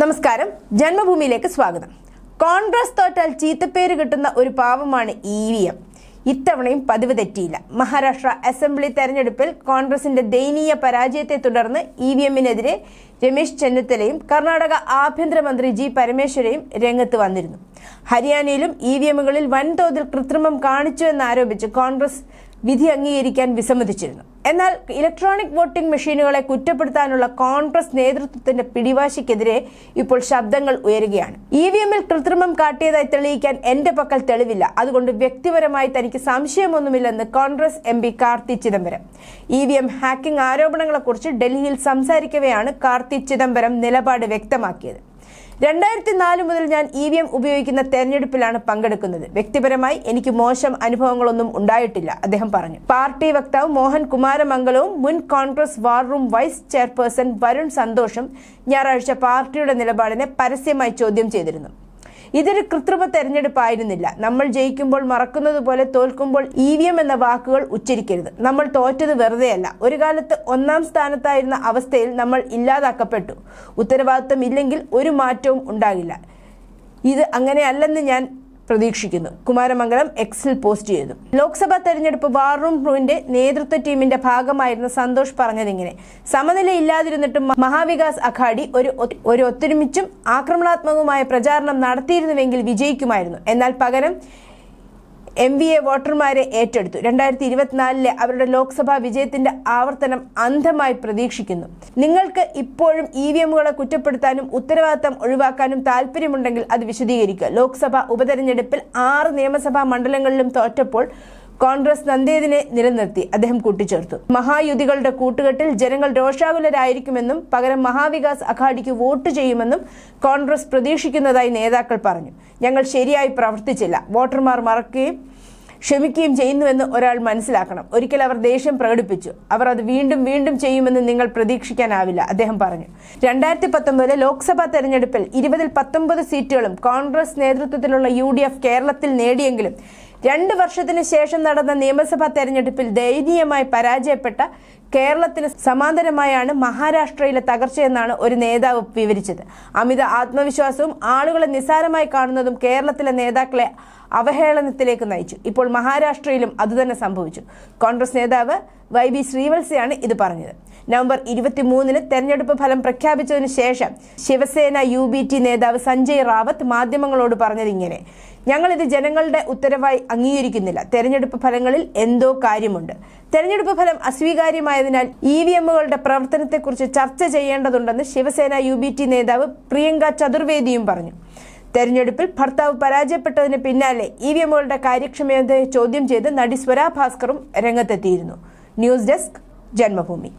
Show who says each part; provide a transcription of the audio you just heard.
Speaker 1: നമസ്കാരം. ജന്മഭൂമിയിലേക്ക് സ്വാഗതം. കോൺഗ്രസ് തോറ്റാൽ ചീത്തപ്പേര് കിട്ടുന്ന ഒരു പാവമാണ് ഇ വി എം. ഇത്തവണയും പതിവ് തെറ്റിയില്ല. മഹാരാഷ്ട്ര അസംബ്ലി തെരഞ്ഞെടുപ്പിൽ കോൺഗ്രസിന്റെ ദയനീയ പരാജയത്തെ തുടർന്ന് ഇ വി എമ്മിനെതിരെ രമേശ് ചെന്നിത്തലയും കർണാടക ആഭ്യന്തരമന്ത്രി ജി പരമേശ്വരയും രംഗത്ത് വന്നിരുന്നു. ഹരിയാനയിലും ഇ വി എമ്മുകളിൽ വൻതോതിൽ കൃത്രിമം കാണിച്ചു എന്നാരോപിച്ച് കോൺഗ്രസ് വിധി അംഗീകരിക്കാൻ വിസമ്മതിച്ചിരുന്നു. എന്നാൽ ഇലക്ട്രോണിക് വോട്ടിംഗ് മെഷീനുകളെ കുറ്റപ്പെടുത്താനുള്ള കോൺഗ്രസ് നേതൃത്വത്തിന്റെ പിടിവാശിക്കെതിരെ ഇപ്പോൾ ശബ്ദങ്ങൾ ഉയരുകയാണ്. ഇ വി എമ്മിൽ കൃത്രിമം കാട്ടിയതായി തെളിയിക്കാൻ എന്റെ പക്കൽ തെളിവില്ല. അതുകൊണ്ട് വ്യക്തിപരമായി തനിക്ക് സംശയമൊന്നുമില്ലെന്ന് Congress M P Karti Chidambaram. E V M hacking ആരോപണങ്ങളെക്കുറിച്ച് ഡൽഹിയിൽ സംസാരിക്കവെയാണ് കാർത്തി ചിദംബരം നിലപാട് വ്യക്തമാക്കിയത്. രണ്ടായിരത്തി നാല് മുതൽ ഞാൻ ഇ വി എം ഉപയോഗിക്കുന്ന തെരഞ്ഞെടുപ്പിലാണ് പങ്കെടുക്കുന്നത്. വ്യക്തിപരമായി എനിക്ക് മോശം അനുഭവങ്ങളൊന്നും ഉണ്ടായിട്ടില്ല അദ്ദേഹം പറഞ്ഞു. പാർട്ടി വക്താവ് മോഹൻ കുമാരമംഗലവും മുൻ Congress war room vice chairperson Varun സന്തോഷും ഞായറാഴ്ച പാർട്ടിയുടെ നിലപാടിനെ പരസ്യമായി ചോദ്യം ചെയ്തിരുന്നു. ഇതൊരു കൃത്രിമ തെരഞ്ഞെടുപ്പായിരുന്നില്ല. നമ്മൾ ജയിക്കുമ്പോൾ മറക്കുന്നത് പോലെ തോൽക്കുമ്പോൾ ഇ വി എം എന്ന വാക്കുകൾ ഉച്ചരിക്കരുത്. നമ്മൾ തോറ്റത് വെറുതെയല്ല. ഒരു കാലത്ത് ഒന്നാം സ്ഥാനത്തായിരുന്ന അവസ്ഥയിൽ നമ്മൾ ഇല്ലാതാക്കപ്പെട്ടു. ഉത്തരവാദിത്വം ഇല്ലെങ്കിൽ ഒരു മാറ്റവും ഉണ്ടാകില്ല. ഇത് അങ്ങനെയല്ലെന്ന് ഞാൻ പ്രതീക്ഷിക്കുന്നു. കുമാരമംഗലം എക്സിൽ പോസ്റ്റ് ചെയ്തു. ലോക്സഭാ തെരഞ്ഞെടുപ്പ് വാർ റൂം റൂമിന്റെ നേതൃത്വ ടീമിന്റെ ഭാഗമായിരുന്ന സന്തോഷ് പറഞ്ഞതിങ്ങനെ സമനില ഇല്ലാതിരുന്നിട്ടും മഹാവികാസ് അഘാഡി ഒരു ഒരു ഒത്തൊരുമിച്ചും ആക്രമണാത്മകവുമായ പ്രചാരണം നടത്തിയിരുന്നുവെങ്കിൽ വിജയിക്കുമായിരുന്നു. എന്നാൽ പകരം എം വി എ വോട്ടർമാരെ ഏറ്റെടുത്തു. രണ്ടായിരത്തി ഇരുപത്തിനാലിലെ അവരുടെ ലോക്സഭാ വിജയത്തിന്റെ ആവർത്തനം അന്ധമായി പ്രതീക്ഷിക്കുന്നു. നിങ്ങൾക്ക് ഇപ്പോഴും ഇ വി എമ്മുകളെ കുറ്റപ്പെടുത്താനും ഉത്തരവാദിത്തം ഒഴിവാക്കാനും താല്പര്യമുണ്ടെങ്കിൽ അത് വിശദീകരിക്കുക. ലോക്സഭാ ഉപതെരഞ്ഞെടുപ്പിൽ ആറ് നിയമസഭാ മണ്ഡലങ്ങളിലും തോറ്റപ്പോൾ കോൺഗ്രസ് നന്ദേദിനെ നിലനിർത്തി അദ്ദേഹം കൂട്ടിച്ചേർത്തു. മഹായുതികളുടെ കൂട്ടുകെട്ടിൽ ജനങ്ങൾ രോഷാകുലരായിരിക്കുമെന്നും പകരം മഹാവികാസ് അഘാഡിക്ക് വോട്ട് ചെയ്യുമെന്നും കോൺഗ്രസ് പ്രതീക്ഷിക്കുന്നതായി നേതാക്കൾ പറഞ്ഞു. ഞങ്ങൾ ശരിയായി പ്രവർത്തിച്ചില്ല. വോട്ടർമാർ മറക്കുകയും ക്ഷമിക്കുകയും ചെയ്യുന്നുവെന്ന് ഒരാൾ മനസ്സിലാക്കണം. ഒരിക്കൽ അവർ ദേഷ്യം പ്രകടിപ്പിച്ചു. അവർ അത് വീണ്ടും വീണ്ടും ചെയ്യുമെന്ന് നിങ്ങൾ പ്രതീക്ഷിക്കാനാവില്ല അദ്ദേഹം പറഞ്ഞു. രണ്ടായിരത്തി പത്തൊമ്പതിലെ ലോക്സഭാ തെരഞ്ഞെടുപ്പിൽ ഇരുപതിൽ പത്തൊമ്പത് സീറ്റുകളും കോൺഗ്രസ് നേതൃത്വത്തിലുള്ള യു കേരളത്തിൽ നേടിയെങ്കിലും രണ്ട് വർഷത്തിന് ശേഷം നടന്ന നിയമസഭാ തെരഞ്ഞെടുപ്പിൽ ദയനീയമായി പരാജയപ്പെട്ട കേരളത്തിന് സമാന്തരമായാണ് മഹാരാഷ്ട്രയിലെ തകർച്ചയെന്നാണ് ഒരു നേതാവ് വിവരിച്ചത്. അമിത ആത്മവിശ്വാസവും ആളുകളെ നിസ്സാരമായി കാണുന്നതും കേരളത്തിലെ നേതാക്കളെ അവഹേളനത്തിലേക്ക് നയിച്ചു. ഇപ്പോൾ മഹാരാഷ്ട്രയിലും അതുതന്നെ സംഭവിച്ചു. കോൺഗ്രസ് നേതാവ് വൈ ബി ശ്രീവത്സയാണ് ഇത് പറഞ്ഞത്. നവംബർ ഇരുപത്തിമൂന്നിന് തെരഞ്ഞെടുപ്പ് ഫലം പ്രഖ്യാപിച്ചതിനു ശേഷം ശിവസേന യു ബി ടി നേതാവ് സഞ്ജയ് റാവത്ത് മാധ്യമങ്ങളോട് പറഞ്ഞത് ഇങ്ങനെ. ഞങ്ങൾ ഇത് ജനങ്ങളുടെ ഉത്തരവായി അംഗീകരിക്കുന്നില്ല. തെരഞ്ഞെടുപ്പ് ഫലങ്ങളിൽ എന്തോ കാര്യമുണ്ട്. തെരഞ്ഞെടുപ്പ് ഫലം അസ്വീകാര്യമായതിനാൽ ഇ വി എമ്മുകളുടെ പ്രവർത്തനത്തെക്കുറിച്ച് ചർച്ച ചെയ്യേണ്ടതുണ്ടെന്ന് ശിവസേന യു ബി ടി നേതാവ് പ്രിയങ്ക ചതുർവേദിയും പറഞ്ഞു. തെരഞ്ഞെടുപ്പിൽ ഭർത്താവ് പരാജയപ്പെട്ടതിന് പിന്നാലെ ഇ വി എമ്മുകളുടെ കാര്യക്ഷമതയെ ചോദ്യം ചെയ്ത് നടി സ്വരാ ഭാസ്കറും രംഗത്തെത്തിയിരുന്നു. News desk Janmabhumi.